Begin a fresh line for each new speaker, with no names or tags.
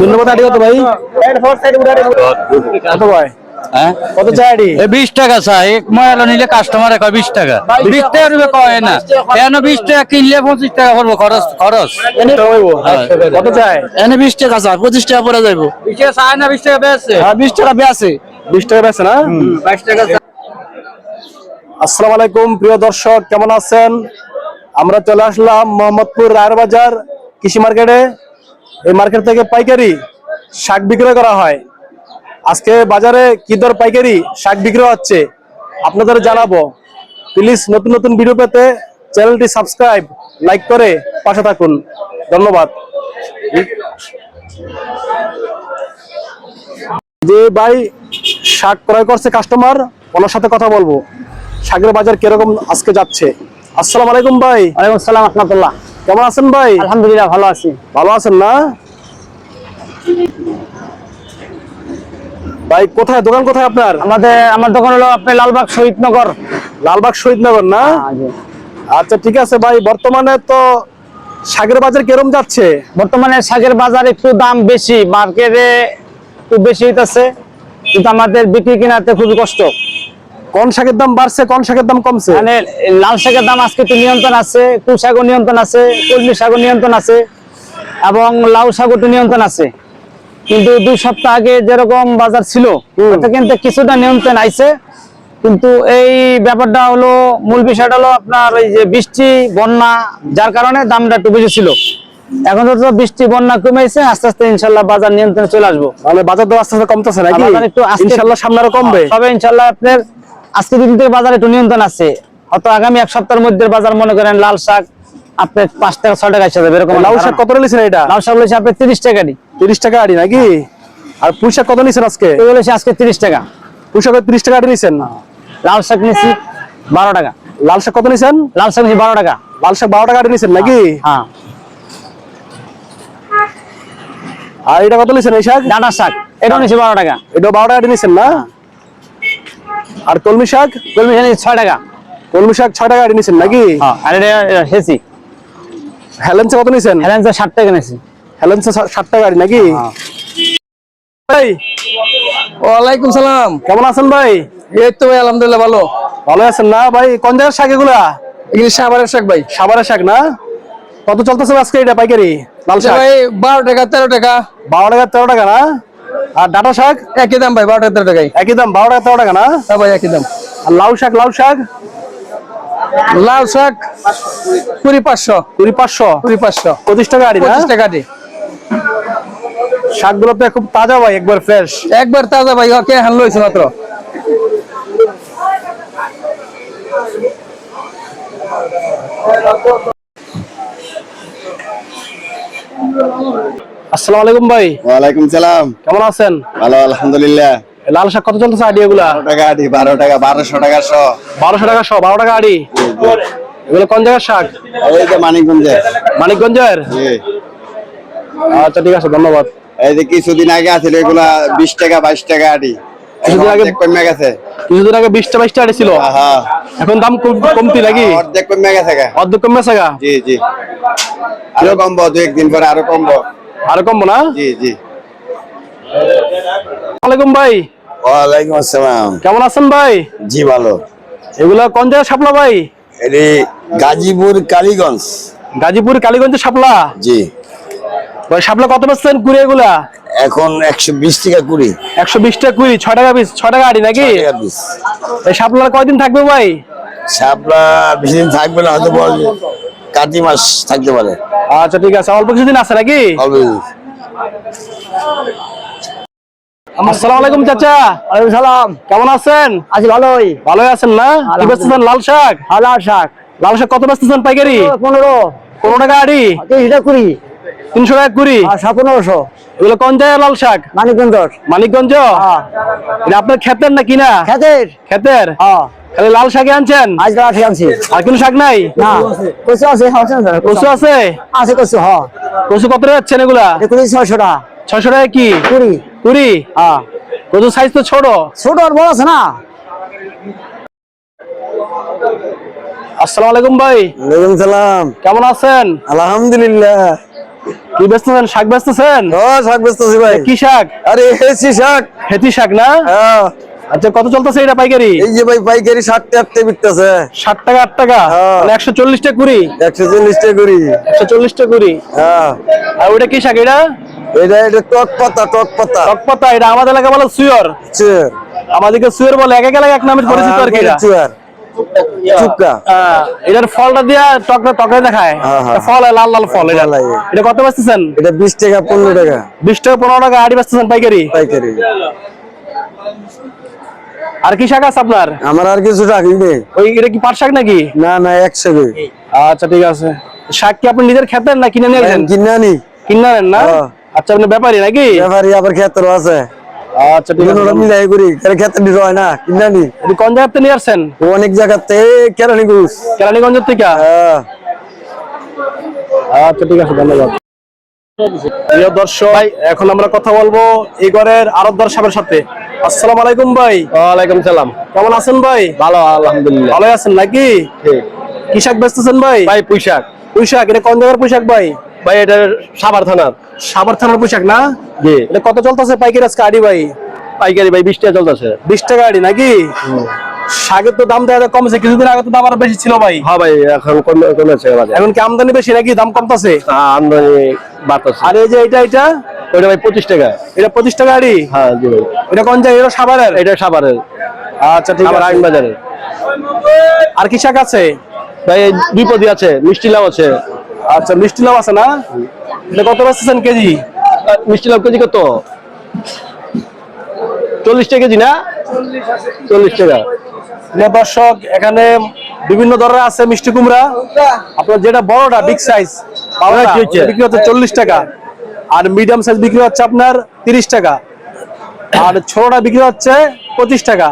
ধন্যবাদ আড়ি কত ভাই কত ভাই
হ্যাঁ
কত চাই আড়ি
বিশ টাকা চাই এক ময়লা নিলে কাস্টমার কয় বিশ টাকা বিশ টাকা রুপে কয় না কেন বিশ টাকা কিনলে পঁচিশ টাকা পড়ব খরচ খরচ
কত চাই
এনে বিশ টাকা চাই পঁচিশ টাকা পরে যাইবো বিশ টাকা চাই না বিশ টাকা
হ্যাঁ বিশ টাকা বেছে বিশ টাকা বেছে না
বাইশ টাকা
আসসালামু আলাইকুম প্রিয় দর্শক কেমন আছেন আমরা চলে আসলাম মোহাম্মদপুর রায়ের বাজার কৃষি মার্কেটে এই মার্কেট থেকে পাইকারি শাক বিক্রয় করা হয়। আজকে বাজারে কি দর পাইকারি শাক বিক্রয় হচ্ছে আপনাদের জানাব। প্লিজ নতুন নতুন ভিডিও পেতে চ্যানেলটি সাবস্ক্রাইব লাইক করে পাশে থাকুন। ধন্যবাদ। যে ভাই শাক ক্রয় করছে কাস্টমার ওনার সাথে কথা বলব। শাকের বাজার কীরকম আজকে যাচ্ছে? আসসালাম আলাইকুম ভাই।
ওয়ালাইকুম আসসালাম রহমতুল্লাহ।
কেমন আছেন ভাই?
আলহামদুলিল্লাহ ভালো আছি।
ভালো আছেন না? ভাই কোথায়? দোকান কোথায় আপনার?
আমাদের আমার দোকান হলো আপনি লালবাগ শহীদনগর।
লালবাগ শহীদনগর না? আচ্ছা ঠিক আছে ভাই বর্তমানে তো শাকের বাজার কীরকম যাচ্ছে?
বর্তমানে শাকের বাজার একটু দাম বেশি মার্কেটে একটু বেশি হইতেছে কিন্তু আমাদের বিক্রি কিনাতে খুবই কষ্ট।
কোন শাকের দাম বাড়ছে কোন শাকের দাম কমছে?
মানে লাল শাকের দাম আজকে একটু নিয়ন্ত্রণ আছে কুল শাকও নিয়ন্ত্রণ আছে কলমি শাকও নিয়ন্ত্রণ আছে এবং লাউ শাকও একটু নিয়ন্ত্রণ আছে। কিন্তু দুই সপ্তাহ আগে যেরকম বাজার ছিল কিন্তু কিছুটা নিয়ন্ত্রণ আইছে। কিন্তু এই ব্যাপারটা হলো মূল বিষয়টা হলো আপনার ওই যে বৃষ্টি বন্যা যার কারণে দামটা একটু বেশি ছিল। এখন তো বৃষ্টি বন্যা কমেছে আস্তে আস্তে ইনশাল্লাহ বাজার নিয়ন্ত্রণে চলে আসব।
তাহলে বাজার তো আস্তে আস্তে কমতেছে নাকি?
একটু আস্তে-
ইনশাল্লাহ সামনে আরও কমবে।
তবে ইনশাল্লাহ আপনার আজকে দিন থেকে বাজার একটু নিয়ন্ত্রণ আছে। হয়তো আগামী এক সপ্তাহের মধ্যে বাজার মনে করেন লাল শাক আপনার পাঁচ টাকা ছয় টাকা এসে যাবে এরকম
লাউ শাক কত নিয়েছেন এটা?
লাল শাক বলেছে আপনার তিরিশ টাকা দি
তিরিশ টাকা আড়ি নাকি? আর পুঁই শাক কত নিয়েছেন আজকে?
বলেছে আজকে তিরিশ টাকা।
পুঁই শাকের তিরিশ টাকা আড়ি নিয়েছেন
লাল শাক নিয়েছি বারো টাকা।
লাল শাক কত নিয়েছেন
লাল শাক নিয়েছি বারো টাকা।
লাল শাক বারো টাকা আড়ি নিয়েছেন নাকি?
হ্যাঁ
আর এটা কত নিয়েছেন এই শাক?
ডাঁটার শাক এটাও নিয়েছি বারো টাকা।
এটা বারো টাকা আড়ি নিয়েছেন না? আর কলমি শাক?
কলমি শাক ছয় টাকা।
কলমি শাক ছয় টাকা আড়ি নিয়েছেন নাকি?
হ্যাঁ আর এটা এটা হেসি
হেলেন্সে কত নিয়েছেন
হেলেন্সে ষাট টাকা নিয়েছি
হেলেন্সে টাকা আড়ি নাকি?
হ্যাঁ।
ভাই।
ওয়ালাইকুম সালাম।
কেমন আছেন ভাই?
এই তো ভাই আলহামদুলিল্লাহ ভালো।
ভালো আছেন না? ভাই কোন জায়গার শাক এগুলা?
এগুলি সাবারের শাক ভাই।
সাবারের শাক না? কত চলতেছে আজকে এটা পাইকারি? লাল শাক?
ভাই বারো টাকা তেরো টাকা।
বারো টাকা তেরো টাকা না? আর ডাটা শাক?
একই দাম ভাই বারো টাকা তেরো টাকাই।
একই দাম বারো টাকা তেরো টাকা না?
হ্যাঁ ভাই একই দাম।
আর লাউ শাক লাউ শাক?
লাল শাক কুড়ি পাঁচশো।
কুড়ি পাঁচশো?
কুড়ি পাঁচশো।
পঁচিশ টাকা আড়ি না?
পঁচিশ টাকা দি
শাকগুলো তো খুব তাজা ভাই একবার ফ্রেশ
একবার তাজা ভাই কে হান লইছে মাত্র।
আসসালামু আলাইকুম ভাই।
ওয়ালাইকুম সালাম।
কেমন আছেন?
ভালো আলহামদুলিল্লাহ।
লাল শাক কত চলতেছে আড়ি এগুলা
টাকা আটি বারো টাকা বারোশো টাকা শ।
বারোশো টাকা শো বারো টাকা আড়ি এগুলো কোন জায়গার শাক?
এই যে মানিকগঞ্জে
মানিকগঞ্জের?
জি।
আচ্ছা ঠিক আছে ধন্যবাদ।
এই যে কিছুদিন আগে আছিল এগুলা বিশ টাকা বাইশ টাকা আটি
কিছুদিন আগে-
কমে গেছে।
কিছুদিন আগে বিশটা বাইশটা আড়ি ছিল?
হ্যাঁ
এখন দাম কমতি নাকি?
অর্ধেক কমে গেছে
অর্ধেক কমে আছে
জি জি। আরও কমবো দু একদিন পরে আরও কমবো।
আরও কমবো না?
জি জি।
ওয়ালাইকুম ভাই।
ওয়ালাইকুম আসসালাম।
কেমন আছেন ভাই?
জি ভালো।
এগুলা কোন জায়গায় শাপলা ভাই?
এটি গাজীপুর কালীগঞ্জ।
গাজীপুর কালীগঞ্জের শাপলা?
জি।
ভাই শাপলা কত পাচ্ছেন কুড়ি এগুলা?
এখন একশো বিশ টাকা কুড়ি।
একশো বিশ টাকা কুড়ি ছয় টাকা পিস ছয় টাকা আড়ি নাকি?
পিস।
এই শাপলা কয়দিন থাকবে ভাই?
শাপলা বেশি দিন থাকবে না হয়তো বল কাতি মাস থাকতে পারে।
আচ্ছা ঠিক আছে অল্প কিছুদিন আছে নাকি? আসসালামু আলাইকুম চাচা।
ওয়ালাইকুম সালাম।
কেমন আছেন?
আছি ভালোই।
ভালোই আছেন না? কি
আলহামদুলিল্লাহ।
বেচতেছেন লাল শাক?
হালার শাক।
লাল শাক কত বেচতেছেন পাইকারি?
পনেরো
পনেরো। টাকা আড়ি।
তিরিশ টাকা কুড়ি।
তিনশো টাকা কুড়ি?
পনেরোশো।
এগুলো কোন জায়গায় লাল শাক?
মানিকগঞ্জ
মানিকগঞ্জ?
হ্যাঁ।
এটা আপনার ক্ষেতের না কিনা?
খেতের
ক্ষেতের?
হ্যাঁ।
খালি লাল শাকই আনছেন?
আজ কাঠি আনছি।
আর কোনো শাক নাই?
না। কচু আছে আছে না স্যার?
কচু আছে?
আছে কচু হ্যাঁ।
কচু কত যাচ্ছেন এগুলা?
কুড়ি ছয়শো টাকা।
ছয়শো টাকা কি?
কুড়ি।
কুড়ি?
হ্যাঁ।
কচু সাইজ তো ছোট।
ছোট আর বড় আছে না?
আসসালামু আলাইকুম ভাই।
ওয়ালাইকুম সালাম।
কেমন আছেন?
আলহামদুলিল্লাহ।
কি বেচতেছেন শাক বেচতেছেন
ও শাক বেচতেছি ভাই।
কি শাক?
আরে হেসি শাক।
হেতি শাক না?
হ্যাঁ।
আচ্ছা কত চলতেছে এটা পাইকারি?
এই যে ভাই পাইকারি ষাট টাকা বিকতেছে।
ষাট টাকা আট টাকা?
হ্যাঁ।
মানে টাকা কুড়ি?
টাকা
টাকা কুড়ি।
হ্যাঁ।
আর ওটা কি শাক এটা?
এটা এটা টক পাতা টক পাতা।
টক পাতা এটা আমাদের এলাকা বলে সুয়র। আমাদেরকে সুয়র বলে এক এক এলাকা এক নামে পরিচিত আর কি এটা।
চুক্কা
এটার ফলটা দিয়া টকটা টকে দেখায়। এটা ফল লাল লাল ফল এটা। এটা কত বেচতেছেন?
এটা বিশ টাকা পনেরো টাকা।
বিশ টাকা পনেরো টাকা আড়ি বেচতেছেন পাইকারি?
পাইকারি।
আর কি শাক আছে আপনার?
আমার আর কিছু রাখি নেই।
ওই এটা কি পাট শাক নাকি?
না না একশো কে
আচ্ছা ঠিক আছে। শাক কি আপনি নিজের খেতেন না কিনে নিয়ে
কিনে আনি।
কিনে আনেন না?
হ্যাঁ।
আচ্ছা আপনি ব্যাপারী নাকি?
ব্যাপারি আবার ক্ষেত্র আছে।
আচ্ছা ঠিক আছে।
মিলাই করি। ক্ষেত্রে দিতে হয় না? কিনে
জায়গাতে নিয়ে আসছেন?
অনেক জায়গাতে
থেকে?
হ্যাঁ।
আচ্ছা ঠিক আছে ধন্যবাদ। প্রিয় দর্শক ভাই এখন আমরা কথা বলব এই ঘরের আরবদার সাহেবের সাথে। আসসালামু আলাইকুম ভাই।
ওয়ালাইকুম সালাম।
কেমন আছেন ভাই?
ভালো আলহামদুলিল্লাহ।
ভালো আছেন নাকি? কি শাক বেচতেছেন ভাই?
ভাই পুঁইশাক
পুঁইশাক এটা কোন জায়গার পুঁইশাক ভাই?
ভাই এটা সাভার থানার।
সাবার থানার পুঁইশাক না?
জি।
এটা কত চলতেছে পাইকারি আজকে আড়ি ভাই?
পাইকারি ভাই বিশ টাকা চলতেছে।
বিশ টাকা আড়ি নাকি? শাকের তো দাম দেখা কমছে কিছুদিন আগে তো দাম আরও বেশি ছিল ভাই।
হ্যাঁ ভাই এখন কমেছে
এখন কি আমদানি বেশি নাকি? দাম কমতেছে?
হ্যাঁ, আমদানি বাড়তেছে।
আর এই যে এটা
ভাই পঁচিশ টাকা।
এটা পঁচিশ টাকা আড়ি?
হ্যাঁ জি ভাই।
এটা কোন জায়গায়? এটা সাভারের?
এটা সাভারের।
আচ্ছা ঠিক আছে।
আইন বাজারের
আর কি শাক আছে?
ভাই এই দুই পদি আছে মিষ্টি লাউ আছে।
আচ্ছা মিষ্টি লাভ আছে না? এটা কত বেচতেছেন কেজি?
মিষ্টি লাভ কেজি কত? চল্লিশ টাকা কেজি না? চল্লিশ টাকা।
দর্শক এখানে বিভিন্ন ধরনের আছে মিষ্টি কুমড়া। আপনার যেটা বড়টা বিগ সাইজ
কি
বিক্রি হচ্ছে চল্লিশ টাকা। আর মিডিয়াম সাইজ বিক্রি হচ্ছে আপনার তিরিশ টাকা। আর ছোটটা বিক্রি হচ্ছে পঁচিশ টাকা।